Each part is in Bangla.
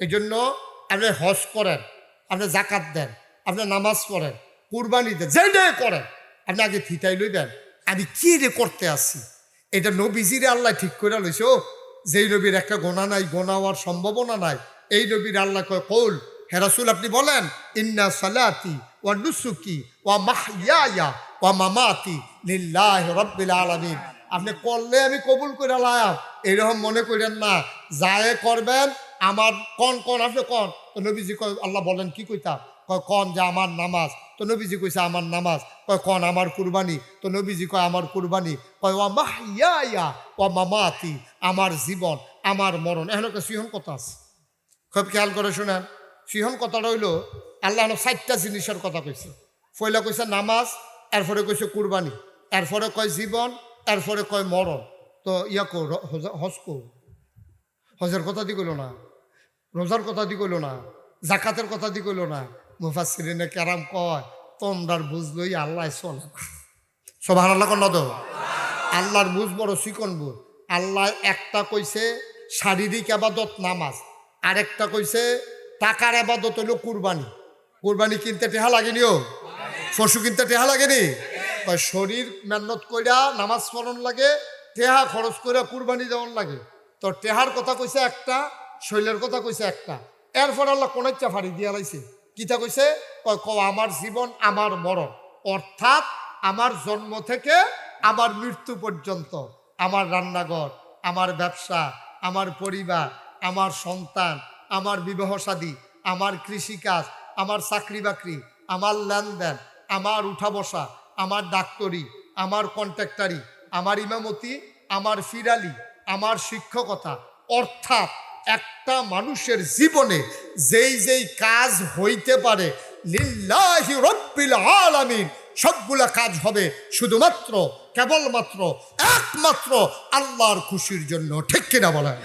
এই জন্য আপনি হজ করেন, আপনি জাকাত দেন, আপনি নামাজ পড়েন, কুরবানি দেন যেটাই করেন। আপনি আগে থিতাই লইবেন, আমি কি রে করতে আসছি এটা নবীজিরে আল্লাহ ঠিক করে লইছে যেই নবীর একটা গোনা নাই, গোনা হওয়ার সম্ভাবনা নাই। এই নবীর আল্লাহ কয়, কৌল হেরাসুল আপনি বলেন, ইন্না সালাতি ওয়া নুসুকি ওয়া মাহইয়া ওয়া মামাতি লিল্লাহ রব্বিল আলামিন। আপনি করলে আমি কবুল করে লায়াম এইরকম মনে করেন না। যায় করবেন আমার কন কন আপনি কন? তো নবীজি কয়, আল্লাহ বলেন, কি কইতাম কয়, কন যে আমার নামাজ? তো নবীজি কইছে, আমার নামাজ। কয়, কন আমার কুরবানি? তো নবীজি কয়, আমার কুরবানি। কয়, ওয়া মাহিয়া ইয়া ওয়া মামাতি, আমার জীবন, আমার মরণ। এখন একটা সিহন কথা আছে। খুব খেয়াল করে শুনেন। সিহন কথাটা হইল, আল্লাহ চারটা জিনিসের কথা কইছে। পয়লা কইছে নামাজ, এরপরে কইছে কুরবানি। এরপরে কয় জীবন, এরপরে কয় মরণ। তো ইয়া কো হজ কো হজের কথা দি কইল না। রোজার কথা দি কইল না, জাকাতের কথা দি কইল না। মুফাসিরিনে কেরাম কয়, তোমরার বুঝলই আল্লাহ চলে সব আল্লাহ কন্যা তো? আল্লাহর বুঝ বড় চিকন বুঝ। আল্লাহ একটা কইছে, শারীরিক আবাদত নামাজ। আরেকটা কইছে, টাকার আবাদত হইল কুরবানি। কুরবানি কিনতে টেহা লাগেনিও পশু কিনতে টেহা লাগেনি? শরীর মেহনত কইরা নামাজ পড়ন লাগে, টেহা খরচ করে কুরবানি দেওয়ার লাগে। তো টেহার কথা কইছে একটা শৈলের কথা কইছে একটা। এরপর আল্লাহ কোন ইচ্ছা ফাড়ি দিয়া লাইছে। কিতা কইছে? ক আমার জীবন আমার মরণ। অর্থাৎ আমার জন্ম থেকে আমার মৃত্যু পর্যন্ত আমার রান্নাঘর, আমার ব্যবসা, আমার পরিবার, আমার সন্তান, আমার বিবাহ সাদী, আমার কৃষিকাজ, আমার চাকরি বাকরি, আমার লেনদেন, আমার উঠা বসা, আমার ডাক্তারি, আমার কন্ট্রাক্টারি, আমার ইমামতি, আমার ফিরালি, আমার শিক্ষকতা। অর্থাৎ একটা মানুষের জীবনে যেই যেই কাজ হইতে পারে, লিল্লাহি রব্বিল আলামিন, সবগুলা কাজ হবে শুধুমাত্র, কেবলমাত্র, একমাত্র আল্লাহর খুশির জন্য। ঠিক কিনা বলেন?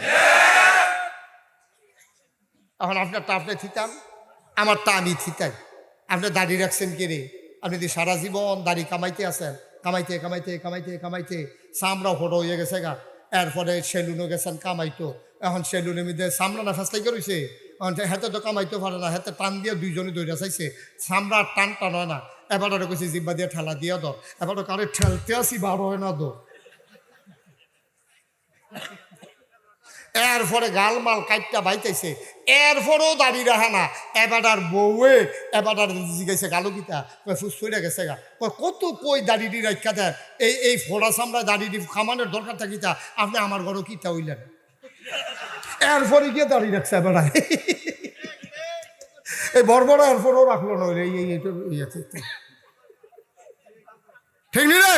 এখন আপনারটা আপনি থিতাম আমারটা আমি থিতাই আপনি দাড়ি রাখছেন কে রে? আপনি যদি সারা জীবন দাড়ি কামাইতে আছেন, কামাইতে কামাইতে কামাইতে কামাইতে সামরা ফটো হয়ে গেছে গা। এরপরে সেলুনও গেছেন, কামাইতো। এখন সেলুনের মধ্যে সামরা না ফাঁসলাই করেছে। হেতে তো কামাইতে পারে না, হেতে টান দিয়ে দুইজনে দৌড়া চাইছে। সামরা টান টান হয় না এবার ওরা কইছে, জিব্বা দিয়ে ঠেলা দিয়ে দো এবার কারে ঠেলতে আসি বার হয় না দো। এরপরে গালমাল কাইটটা বাইতেছে, এরপরেও দাঁড়িয়ে রাখা না। এবার বউয়ে, এবার আর জিগাইছে গালো গীতা কয় ফুসফুরে গেছে গা। কত কই দাড়িটি রাখা দেয় এই এই ফোড়া সামরা দাড়িটি খামানোর দরকার থাকিতা আপনি আমার ঘরও কিতা হইলেন? এরপরে গিয়ে দাঁড়িয়ে রাখছে এবার এই বড় বড় এরপরেও রাখল না, এই এই এইটা ইয়েতে ঠিক নি রে?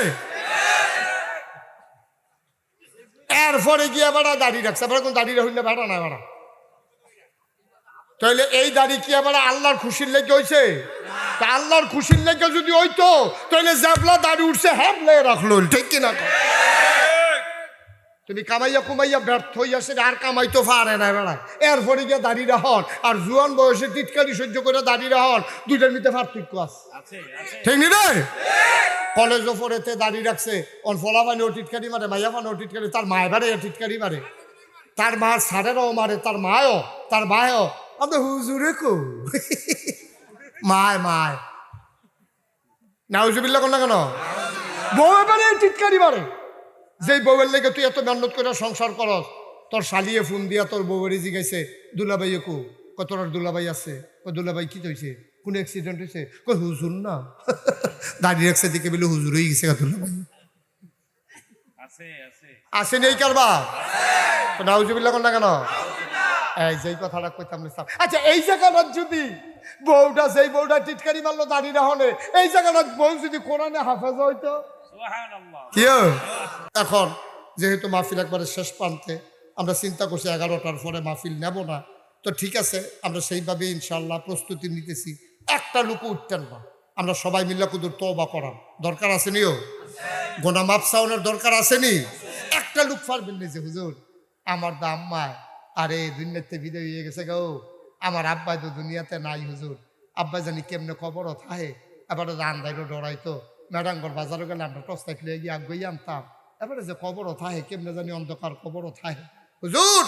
এরপরে গিয়ে বেড়া দাঁড়িয়ে রাখছে এবার কোন দাঁড়িয়ে হইলে বেড়া না, বেড়া। তাহলে এই দাড়ি কি আবার আল্লাহর খুশির লেগে হইছে? তা আল্লাহর খুশির লেগে যদি হইতো তাহলে জ্যাবলা দাড়ি উঠছে হ্যাবলে রাখল, ঠিক কিনা? তুমি কামাইয়া কুমাইয়া ব্যর্থ হইয়াছে আর কামাইতে পারে না বেড়া। এরপরে গিয়ে দাঁড়িয়ে রাহন। আর জুয়ান বয়সে টিটকারি সহ্য করে দাঁড়িয়ে রাহন। দুইটার মধ্যে পার্থক্য আছে। ঠিক নি রে? কলেজ পড়েতে দাঁড়িয়ে রাখছে। অন ফলাবানি ও টিটকারি মারে মাইয়া ও টিটকারি তার মায় বারে টিটকারি মারে। তার মার সারেরও মারে তার মায়ও তার মায়ও। আমরা হুজুরে কো? মায় মায়। না হুজুবিল্লা কোন? না কেন বউ এবারে টিটকারি মারে। যেই বউয়ের লেগে তুই এত মেহনত করে সংসার করস তোর শালিয়ে ফোন দিয়া তোর বউয়ের জিগাইছে দুলাবাই কো কত দুলাবাই আছে? ও দুলাবাই কি হয়েছে কোন অ্যাক্সিডেন্ট হয়েছে কই হুজুর না। দাঁড়িয়ে রাখছে দিকে বলে হুজুর হয়ে গেছে দুলাবাই আছে আছে। আসে নেই কারবা নাউজুবিল্লা কোন না কেন? এই যেই কথাটা কইতাম আচ্ছা এই জায়গাটা যদি বউটা সেই বউটা টিটকারি মারলো দাঁড়িয়ে হলে এই জায়গাটা বউ যদি কোরআনে হাফেজ হইতো? এখন যেহেতু মাহফিল একবারে শেষ প্রান্তে, আমরা চিন্তা করছি এগারোটার পরে মাহফিল নেব না। তো ঠিক আছে, আমরা সেইভাবে ইনশাল্লাহ প্রস্তুতি নিতেছি। একটা লোকও উঠতেন না। আমরা সবাই মিল্লা কুদুর তবা করার। দরকার আসেনিও গোনা মাপসাউনের দরকার আসেনি? একটা লোক পারবেন না যে হুজুর, আমার দা আম্মায় আরে দুনিয়াতে বিদায় হয়ে গেছে গো। আমার আব্বাই তো দুনিয়াতে নাই হুজুর। আব্বাই জানি কেমনে খবর থাহে এবার রান্দাইরও ডরাইতো। ম্যাডামগর বাজারে গেলে আমরা টস থাকলে গিয়ে আগুই আনতাম। এবারে যে খবরও থাহে কেমনে জানি অন্ধকার খবরও থাহে হুজুর,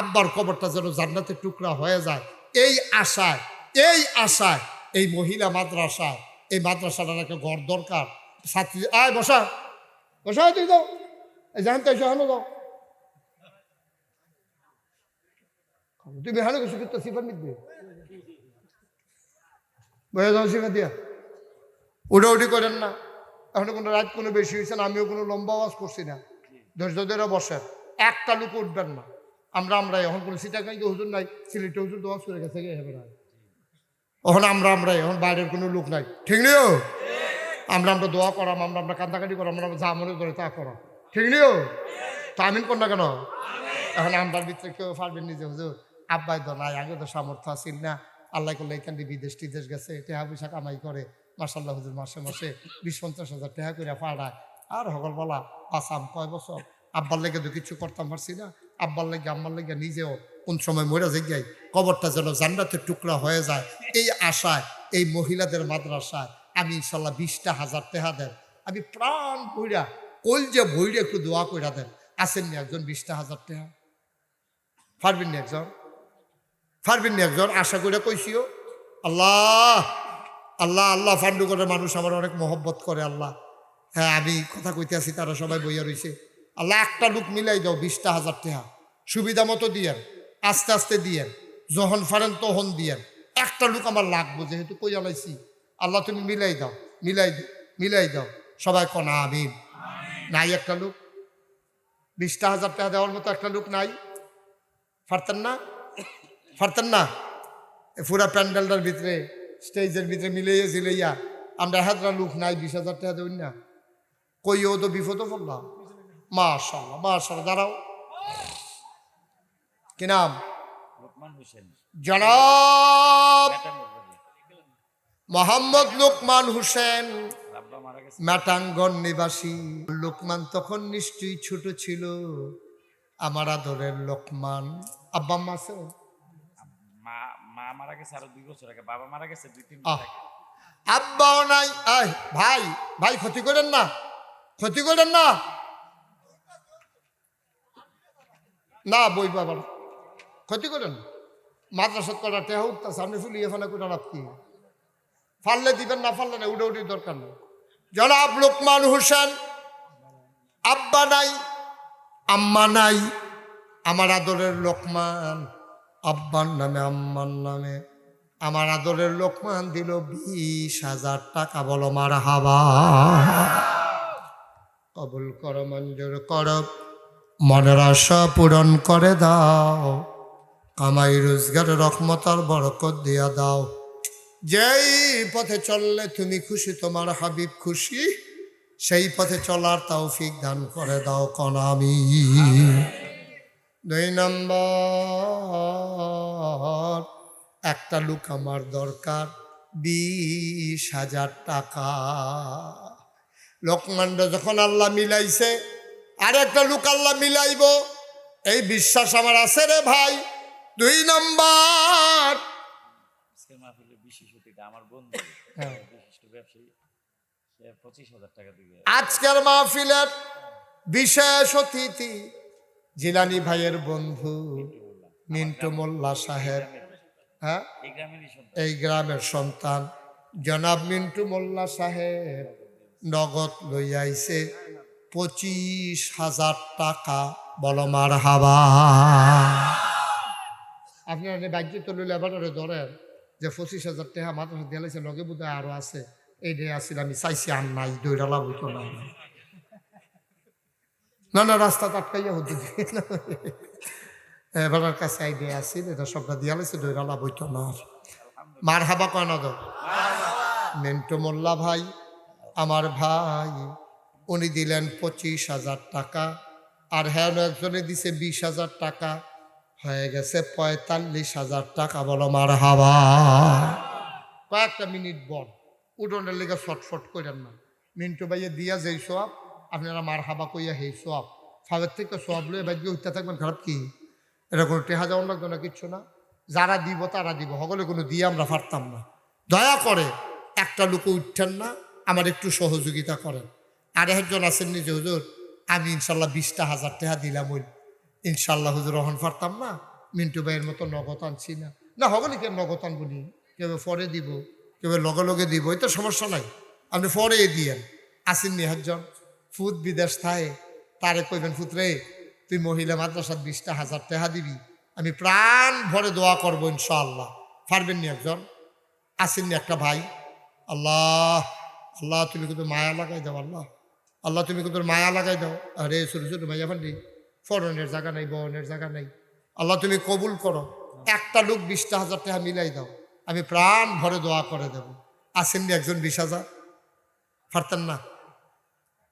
আব্বার কবরটা যেন জান্নাতের টুকরা হয়ে যায়। এই আশায় এই আশায়, এই মহিলা মাদ্রাসায়, এই মাদ্রাসাটার একটা ঘর দরকার। ছাত্রী, আয়, বসা। বসা, তুই দাও এই জানতে হানো দাও তুমি হানো কিছু কিন্তু সিফার নিবে বয়ে যাও শিখা দিয়া। উঠে করেন না। এখন কোনো রাত কোনো বেশি হয়েছে না, আমিও কোনো লম্বা আওয়াজ করছি না। ধৈর্য ধরে বসেন। একটা লোক উঠবেন না। আমরা আমরা এখন কোনো সিটা কাই হুজুর নাই, সিলেটে হুজুর দোয়া করে গেছে এখন আমরা আমরা এখন বাইরের কোনো লোক নাই। ঠিক নিও? আমরা আমরা দোয়া করাম, আমরা আমরা কান্দাকাটি করাম, আমরা যা মনে করে তা করাম। ঠিক নিও? তা আমিন কর না কেন? এখন আমরা ভিতরে কেউ পারবেন নিজে হুজুর, আব্বাই তো নাই, আগে তো সামর্থ্য আসিল না। আল্লাহ করলে এখান বিদেশ টিদেশ গেছে টেহা পয়সা কামাই করে। মাসাল্লাহ হুজুর, মাসে মাসে বিশ পঞ্চাশ হাজার টেহা করে পাড়ায় আর হকল বলা আসাম কয় বছর? আব্বার লেগে তো কিছু করতাম পারছি না। আব্বার লেগে, আম্মার লেগে নিজেও কোন সময় মরে যাই কবরটা যেন জান্নাতের টুকরা হয়ে যায়। এই আশায়, এই মহিলাদের মাদ্রাসায় আমি ইনশাল্লাহ বিশটা হাজার টেহা দেন আমি প্রাণ ভইরা কল যে ভইরা একটু দোয়া কইরা দেন। আসেননি একজন বিশটা হাজার টেহা পারবেন না একজন? পারবেন একজন? আশা করে কইছিও? আল্লাহ! আল্লাহ আল্লাহ ফান্ডু করে মানুষ আমার অনেক মহব্বত করে আল্লাহ। হ্যাঁ আমি কথা কইতে আছি তারা সবাই বইয়া রইছে। আল্লাহ একটা লোক মিলাই দাও বিশটা হাজার টাকা সুবিধা মতো দিয়েন আস্তে আস্তে দিয়েন যখন ফারেন তখন দিয়েন। একটা লোক আমার লাগবো যেহেতু কইয়া লাইছি আল্লাহ তুমি মিলাই দাও মিলাই মিলাই দাও। সবাই কনা আমিন। নাই একটা লোক। বিশটা হাজার টাকা দেওয়ার মতো একটা লোক নাই। পারতেন না? পারতেন না? এ পুরা প্যান্ডেলটার ভিতরে স্টেজের ভিতরে মিলাইয়া ঝিলাইয়া আমরা হাজার লোক নাই বিশ হাজার টাকা দেবেন না। কই ও তো বিপদও পড়লাম। মাশাল্লাহ মাশাল্লাহ দাঁড়াও। কি নাম? জনাব মোহাম্মদ লোকমান হোসেন। ম্যাটাঙ্গন নিবাসী। লোকমান তখন নিশ্চয়ই ছোট ছিল। আমার আদরের লোকমান। আব্বা আম্মা আছে? মারা গেছে আরও দুই বছর আগে বাবা মারা গেছে দুই তিন বছর আগে। আব্বাও নাই ভাই ভাই ক্ষতি করেন না ক্ষতি করেন না। না বই বাবার ক্ষতি করেন। মাদ্রাসাত করা টেহা উঠতেছে আপনি ফুলিয়ে ফেলে করে লাভ কি? ফাললে দিবেন না ফাললে না উঠে উঠে দরকার নেই। জনাব লোকমান হোসেন আব্বা নাই আম্মা নাই আমার আদরের লোকমান। আব্বার নামে, আম্মার নামে। আমার আদরের লোকমান দিল, বিশ হাজার টাকা বলো মার হাবা কবুল কর, মঞ্জুর কর, মনের আশা পূরণ করে দাও। কামাই রোজগার রহমতার বরকত দিয়া দাও। যেই পথে চললে তুমি খুশি, তোমার হাবিব খুশি। সেই পথে চলার তৌফিক দান করে দাও কনামি দুই নম্বর একটা লুক আমার দরকার বিশ হাজার টাকা। লোকমান্ড যখন আল্লাহ মিলাইছে আর একটা লুক আল্লাহ মিলাইব। এই বিশ্বাস আমার আছে রে ভাই। দুই নম্বর আজকের হ্যাঁ। আজকের মাহফিলের বিশেষ অতিথি জিলানি ভাইয়ের বন্ধু মিন্টু মোল্লা সাহেব হ্যাঁ? এই গ্রামের সন্তান। জনাব মিন্টু মোল্লা সাহেব নগদ লইয়াইছে পঁচিশ হাজার টাকা। বলমার হাবা আপনার বাজ্য তো লইলে এবার ধরেন যে পঁচিশ হাজার টাকা মাত্র দিয়েছে লগে বোধ আরও আছে। এই ডে আসছিল আমি চাইছি আর নাই দৈরা লাভ না। না না, রাস্তা আটকাইয়া হতে এবার কাছে আইডিয়া আসছিল এটা সবটা দিয়া লাইছে দৈরা লাভ হইতো না। মার হাবা কয় না তো মিন্টু মোল্লা ভাই। আমার ভাই, উনি দিলেন পঁচিশ হাজার টাকা, আর হ্যাঁ একজনে দিছে বিশ হাজার টাকা। হয়ে গেছে পঁয়তাল্লিশ হাজার টাকা, বলো মার হাবা কয়েকটা মিনিট বল, উঠোনের লেগে শটফট করেন না। মিন্টু ভাইয়ে দিয়া যেই সব আপনারা মার হাবা কইয়া হেই সব। ফাবের থেকে সব লয়ে বাইকে উঠতে থাকবেন খারাপ কি? এটা কোনো টেহা যাওয়ার লাগবে না কিচ্ছু না। যারা দিব, তারা দিব। সকলে কোনো দিয়ে আমরা পারতাম না। দয়া করে একটা লোক উঠছেন না, আমার একটু সহযোগিতা করেন। আর একজন আছেন নিজে, হুজুর, আমি ইনশাল্লাহ বিশটা হাজার টাকা দিলাম ওই। ইনশাল্লাহ হুজুর রহন পারতাম না। মিন্টু ভাইয়ের মতো নগদ আনছি না। না, হগলি কেন নগদ আনব নি। কেউ পরে দিব, কেউ লগে লগে দিব এটা সমস্যা নাই। আপনি পরে দিয়েন আসেন নি একজন? ফুদ বিদেশ থায় তারে কইবেন ফুতরে তুই মহিলা মাদ্রাসার বিশটা হাজার টাকা দিবি, আমি প্রাণ ভরে দোয়া করব ইনশাআল্লাহ। পারবেন নি একজন? আসেননি একটা ভাই? আল্লাহ আল্লাহ, তুমি কিন্তু মায়া লাগাই দাও, আল্লাহ। আল্লাহ, তুমি কিন্তু মায়া লাগাই দাও। আরে, ছোটো ছোটো মাইয়া ফান্ডি ফরনের জায়গা নাই বহনের জায়গা নাই। আল্লাহ, তুমি কবুল করো। একটা লোক বিশটা হাজার টাকা মিলাই দাও, আমি প্রাণ ভরে দোয়া করে দেব। আসেননি একজন বিশ হাজার? ফারতেন না?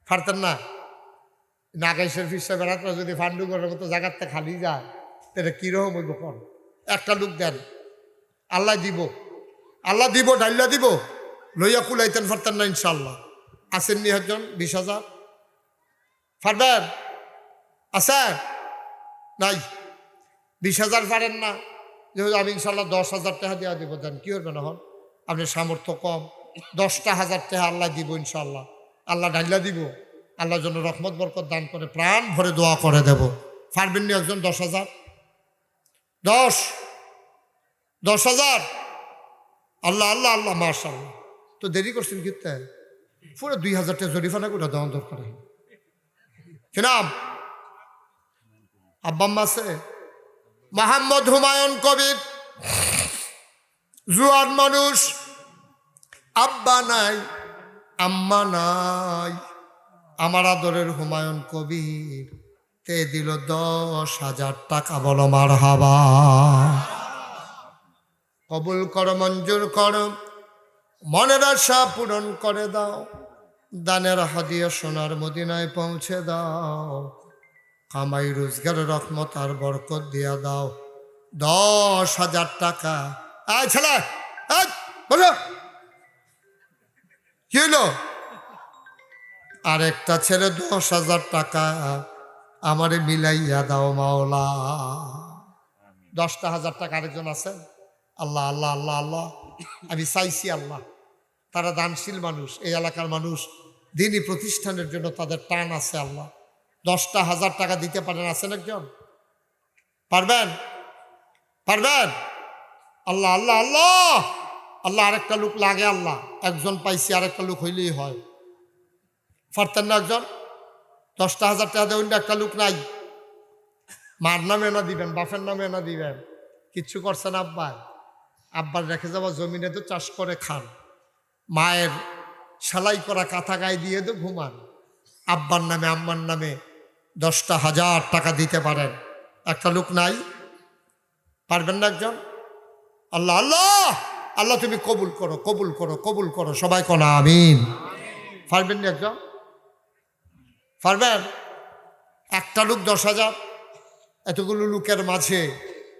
ফারতেন না। নাগাইশের ফিসা বেড়াতে যদি ফান্ডু করার মতো জায়গাতে খালি যায়, তাহলে কীরকম হইব কর একটা লোক দেন, আল্লাহ দিব আল্লাহ দিব, ডাইল্লা দিব, লইয়া কুলাইতেন ফারতেন না ইনশাল্লাহ আসেন নি একজন, বিশ হাজার? ফারবেন? আছেন? নাই। বিশ হাজার পারেন না। যেহেতু আমি ইনশাল্লাহ দশ হাজার টাকা দেওয়া দিব, দেন কি করবেন এখন? আপনি সামর্থ্য কম। দশটা হাজার টাকা আল্লাহ দিব ইনশাল্লাহ আল্লাহ ডাইলা দিব। আল্লাহ জন্য রহমত, বরকত দান করে প্রাণ ভরে দোয়া করে দেব। পারবেন নি একজন? দশ হাজার? দশ? দশ হাজার? আল্লাহ আল্লাহ আল্লাহ মাশাল্লাহ তো দেরি করছেন কিনতে পুরো দুই হাজার টাকা জরিফানা করে দেওয়া দরকার কি নাম আব্বাম্মা আছে? মাহমদ হুমায়ুন কবির। জুয়ান মানুষ। আব্বা নাই। আম্মা নাই। আমার আদরের হুমায়ুন কবির তে দিল দশ হাজার টাকা বলো মার হাবা কবুল কর মঞ্জুর কর মনের আশা পূরণ করে দাও। দানের হাদিয়া সোনার মদিনায় পৌঁছে দাও। কামাই রোজগার রহমত আর বরকত দিয়া দাও। দশ হাজার টাকা। আয় ছেলে আয়, বলো। কি হইল? আর একটা ছেলে দশ হাজার টাকা আমারে মিলাইয়া দাও মাওলা। দশটা হাজার টাকা আরেকজন আছে? আল্লাহ আল্লাহ আল্লাহ আল্লাহ। আমি চাইছি আল্লাহ। তারা দানশীল মানুষ, এই এলাকার মানুষ। দিনই প্রতিষ্ঠানের জন্য তাদের টান আছে আল্লাহ। দশটা হাজার টাকা দিতে পারেন, আছেন একজন? পারবেন? পারবেন? আল্লাহ আল্লাহ আল্লাহ! আল্লাহ আরেকটা লোক লাগে আল্লাহ। একজন পাইছি, আরেকটা লোক হইলেই হয়। পারতেন না একজন? দশটা হাজার টাকা দেবেন একটা লোক নাই। মার নামে না দিবেন, বাপের নামে না দিবেন। কিচ্ছু করছেন আব্বা আব্বার রেখে যাওয়া জমিনে তো চাষ করে খান। মায়ের সেলাই করা কাঁথা গায়ে দিয়ে তো ঘুমান। আব্বার নামে, আম্মার নামে দশটা হাজার টাকা দিতে পারেন। একটা লোক নাই? পারবেন না একজন? আল্লাহ আল্লাহ! আল্লাহ তুমি কবুল করো কবুল করো কবুল করো। সবাই কোনা, আমিন। পারবেন না একজন? পারবেন? একটা লোক দশ হাজার, এতগুলো লোকের মাঝে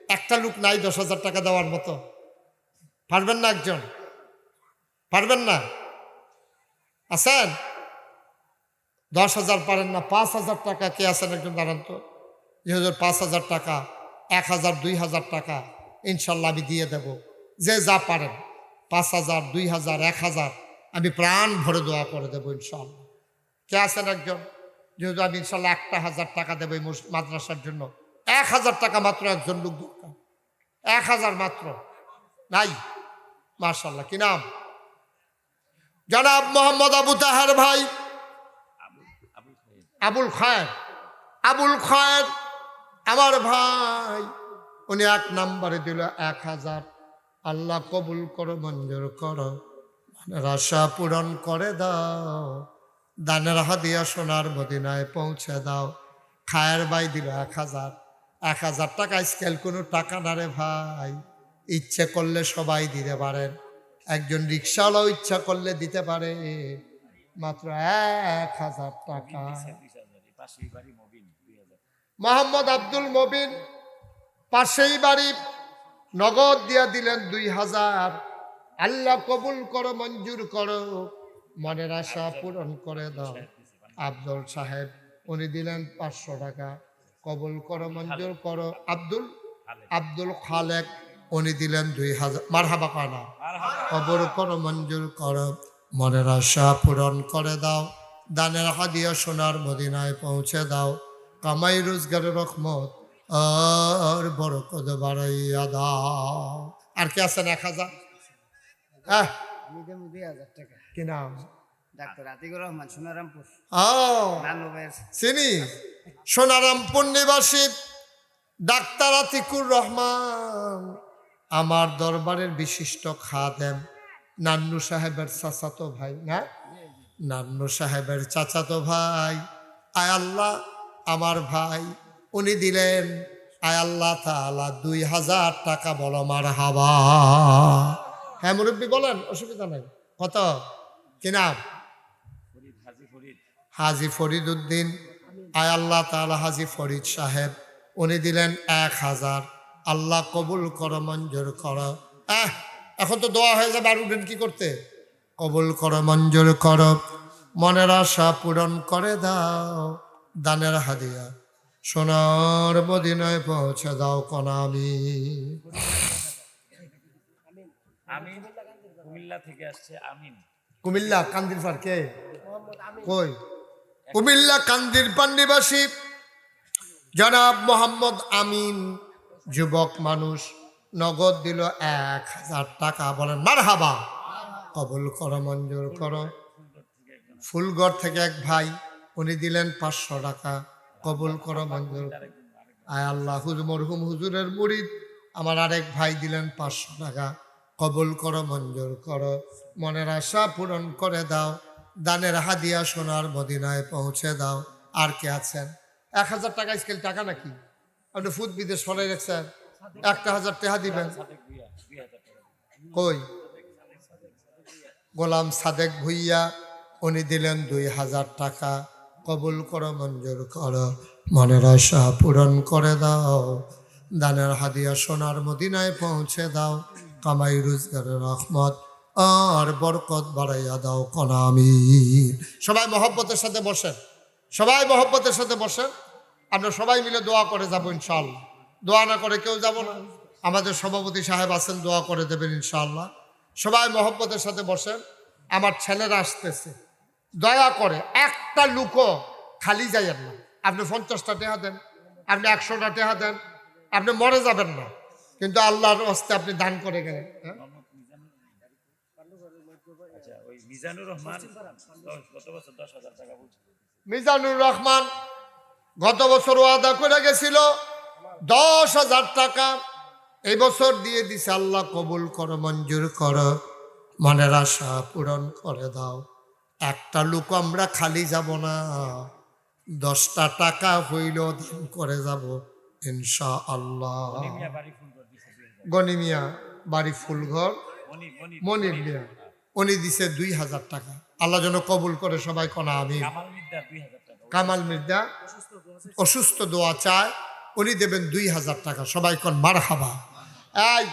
একটা লোক নাই দশ হাজার টাকা দেওয়ার মতো। পারবেন না একজন? পারবেন না? আছেন? দশ হাজার পারেন না, পাঁচ হাজার টাকা কে আছেন একজন দাঁড়ান তো। হাজার পাঁচ হাজার টাকা, এক হাজার, দুই হাজার টাকা, ইনশাল্লাহ আমি দিয়ে দেব। যে যা পারেন, পাঁচ হাজার, দুই হাজার, এক হাজার, আমি প্রাণ ভরে দোয়া করে দেবো ইনশাল্লাহ কে আছেন একজন? যেহেতু আমি ইনশাল্লাহ একটা হাজার টাকা দেবো এই মাদ্রাসার জন্য। এক হাজার টাকা মাত্র একজন লোক দরকার। এক হাজার মাত্র। নাই? মার্শাল্লাহ কি নাম? জনাব মোহাম্মদ আবু তাহার ভাই। আবুল খায়ের। আবুল খায়ের, আমার ভাই। উনি এক নম্বরে দিল এক হাজার আল্লাহ কবুল করো মঞ্জুর করো। আশা পূরণ করে দাও। দানের হাদিয়া সোনার মদিনায় পৌঁছে দাও। খায়ের বাই দিল এক হাজার। এক হাজার টাকা স্কেল কোনো টাকা না রে ভাই। ইচ্ছে করলে সবাই দিতে পারেন একজন রিক্সাওয়ালাও ইচ্ছা করলে দিতে পারে। মাত্র এক হাজার টাকা। মোহাম্মদ আব্দুল মবিন পাশেই বাড়ি নগদ দিয়া দিলেন দুই হাজার। আল্লাহ কবুল করো মঞ্জুর করো। মনের আশা পূরণ করে দাও। আব্দুল সাহেব উনি দিলেন পাঁচশো টাকা। কবুল করো মঞ্জুর করো। আব্দুল? আব্দুল খালেক উনি দিলেন দুই হাজার। মার হাবা পানা কবর করো মঞ্জুর করো। মনের আশা পূরণ করে দাও। দানের হাদিয়া সোনার মদিনায় পৌঁছে দাও। কামাই রোজগারের রহমত আর বরকত বাড়াইয়া দাও। আর কে আছেন এক হাজার হ্যাঁ কি নাম? ডাক্তার আতিকুর রহমান সোনারামপুর। ও চিনি? সোনারামপুর নিবাসী ডাক্তার আতিকুর রহমান। আমার দরবারের বিশিষ্ট খাদেম নান্নু সাহেবের চাচাতো ভাই না? নান্নু সাহেবের চাচাতো ভাই। আয় আল্লাহ আমার ভাই। উনি দিলেন, আয় আল্লাহ তাআলা দুই হাজার টাকা বলো মার হাবা হ্যাঁ মুরব্বী, বলেন, অসুবিধা নেই। কত? কি নাম? হাজি ফরিদ উদ্দিন আয় আল্লাহ তাআলা হাজি ফরিদ সাহেব, উনি দিলেন এক হাজার। আল্লাহ কবুল কর, মঞ্জুর কর। আহ, এখন তো দোয়া হয়ে যাবে, আর উঠবেন কি করতে? কবুল কর, মঞ্জুর কর। মনের আশা পূরণ করে দাও। দানের হাদিয়া। সোনার মদিনায় পৌঁছে দাও কনামি। আমিন। কুমিল্লা থেকে আসছে আমিন। কুমিল্লা কান্দির পার কে? কই? কুমিল্লা কান্দির পান্ডিবাসী জনাব মোহাম্মদ আমিন যুবক মানুষ নগদ দিল এক হাজার টাকা। বলেন মার হাবা কবুল করো মঞ্জুর করো। ফুলগড় থেকে এক ভাই উনি দিলেন পাঁচশো টাকা। কবুল করো মঞ্জুর আয় আল্লাহ হুজ মরহুম হুজুরের মুরিদ। আমার আরেক ভাই দিলেন পাঁচশো টাকা। কবুল করো মঞ্জুর করো। মনের আশা পূরণ করে দাও। দানের হাদিয়া সোনার মদিনায় পৌঁছে দাও। আর কে আছেন? এক হাজার টাকা স্কেল টাকা নাকি? আপনি ফুদ বিদেশ ফলে রেখেছেন। একটা হাজার টাকা দিবেন। হাজার কই? গোলাম সাদেক ভুইয়া, উনি দিলেন দুই হাজার টাকা। কবুল করো, মঞ্জুর করো, মনের আশা পূরণ করে দাও। দানের হাদিয়া সোনার মদিনায় পৌঁছে দাও। কামাই রোজগারের রহমত আর বরকত বাড়াইয়া দাও কনামি। সবাই মহব্বতের সাথে বসেন। সবাই মহব্বতের সাথে বসেন। আমরা সবাই মিলে দোয়া করে যাব ইনশাল্লাহ দোয়া না করে কেউ যাব না। আমাদের সভাপতি সাহেব আছেন, দোয়া করে দেবেন ইনশাল্লাহ সবাই মহব্বতের সাথে বসেন। আমার ছেলেরা আসতেছে। দয়া করে একটা লুকো খালি যাইয়েন না। আপনি পঞ্চাশটা টেহা দেন আপনি একশোটা টেহা দেন আপনি মরে যাবেন না। কিন্তু আল্লাহর হস্তে আপনি দান করে গেলেন হ্যাঁ? আচ্ছা মিজানুর রহমান গত বছর ওয়াদা করে গেছিল দশ হাজার টাকা। এই বছর দিয়ে দিছে আল্লাহ কবুল করো মঞ্জুর করো মনের আশা পূরণ করে দাও। একটা লোক আমরা খালি যাব না। দশটা টাকা হইল দান করে যাব ইনশা আল্লাহ মিয়া বাড়ি ফুলঘর। মনি মনি মনির মিয়া। উনি দিছে দুই হাজার টাকা। আল্লাহ যেন কবুল করে সবাই কনা আমি কামাল মির্জা অসুস্থ দোয়া চায়। উনি দেবেন দুই হাজার টাকা। সবাই কন মার হাবা এই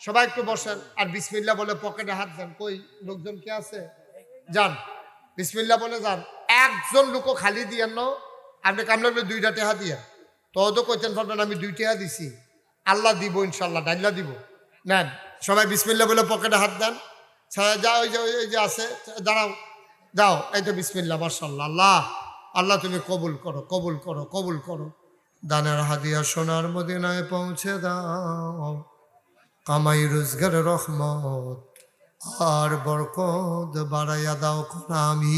সবাই একটু বসেন। আর বিসমিল্লা বলে পকেটে হাত দেন। কই লোকজন কে আছে? যান। বিসমিল্লা বলে যান, একজন লোকও খালি দিয়েন ন, আপনি কামলে দুইটা টেহা দিয়ে তো কইতেন পারবেন আমি দুই টেহা দিছি। আল্লাহ দিব ইনশাল্লাহ ডাইল্লা দিব। নেন, সবাই বিসমিল্লা বলে পকেটে হাত দেন। যা ওই যে ওই যে আছে দাঁড়াও দাও এই তো বিসমিল্লা মার্শাল্লাহ আল্লাহ আল্লাহ তুমি কবুল করো কবুল করো কবুল করো। দানের হাদিয়া সোনার মদিনায় পৌঁছে দাও। কামাই রোজগার রহমত আর বরকত বাড়াইয়া দাও আমি।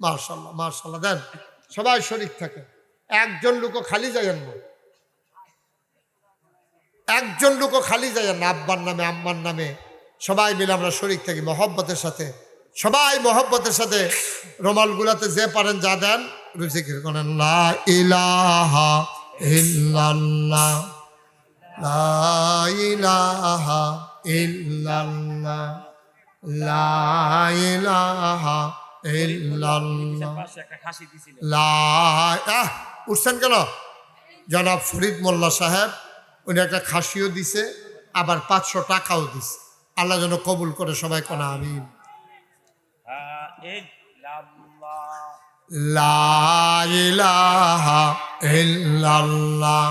মার্শাল্লাহ মার্শাল্লাহ দেন সবাই শরীর থাকে। একজন লোকও খালি যাইয়েন না। একজন লোকও খালি যাইয়েন না আব্বার নামে আম্মার নামে। সবাই মিলে আমরা শরীর থাকি মহব্বতের সাথে। সবাই মহব্বতের সাথে। রোমালগুলাতে যে পারেন যা দেন রুচিকির করেন লা ইলাহা ইল্লাল্লাহ লা ইলাহা ইল্লাল্লাহ লা ইল্লাল্লাহ। লা উঠছেন কেন? জনাব ফরিদ মোল্লা সাহেব, উনি একটা খাসিও দিছে, আবার পাঁচশো টাকাও দিছে। আল্লাহ যেন কবুল করে সবাই কোনা আমি হ্যাঁ এই লাল্লাহ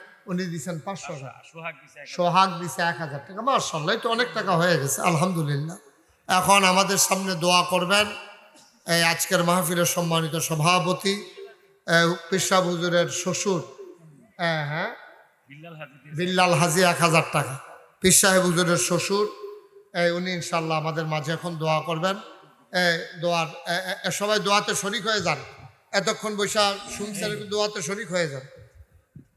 উনি দিছেন পাঁচশো টাকা সোহাগ দিছে এক হাজার। টাকা। মার্শাল্লাহ তো অনেক টাকা হয়ে গেছে আলহামদুলিল্লাহ। এখন আমাদের সামনে দোয়া করবেন এই আজকের মাহফিলের সম্মানিত সভাপতি পেশাব হুজুরের শ্বশুর হ্যাঁ হ্যাঁ? বিল্লাল হাজি এক হাজার টাকা। পীর সাহেব হুজুরের শ্বশুর এই উনি ইনশাল্লাহ আমাদের মাঝে এখন দোয়া করবেন। দোয়ার সবাই দোয়াতে শরিক হয়ে যান। এতক্ষণ বৈশা শুনছেন দোয়াতে শরিক হয়ে যান।